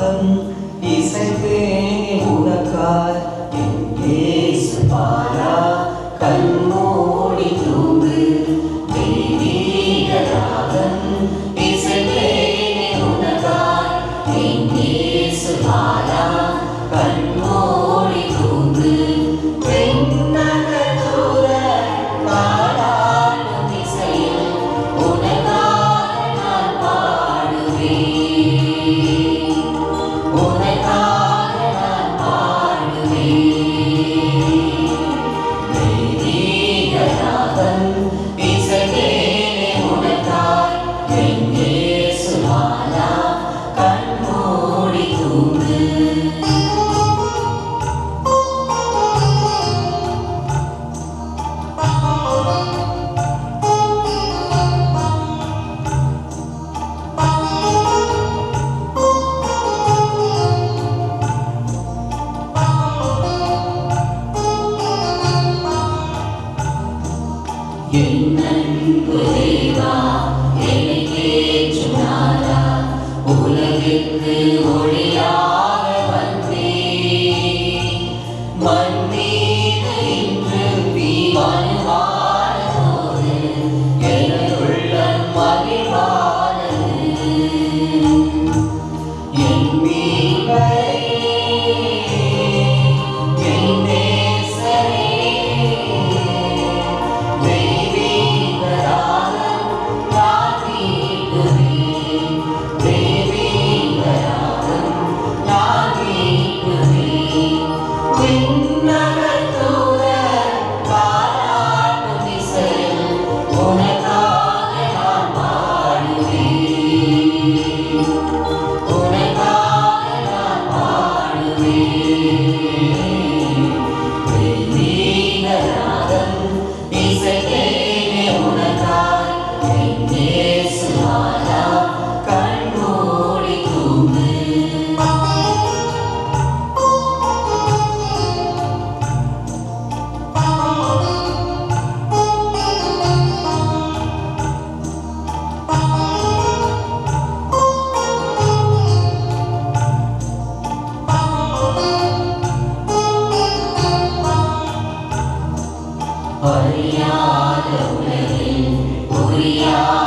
thân உலகிற்கு ஒளியா Amen. we are.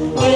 Oh.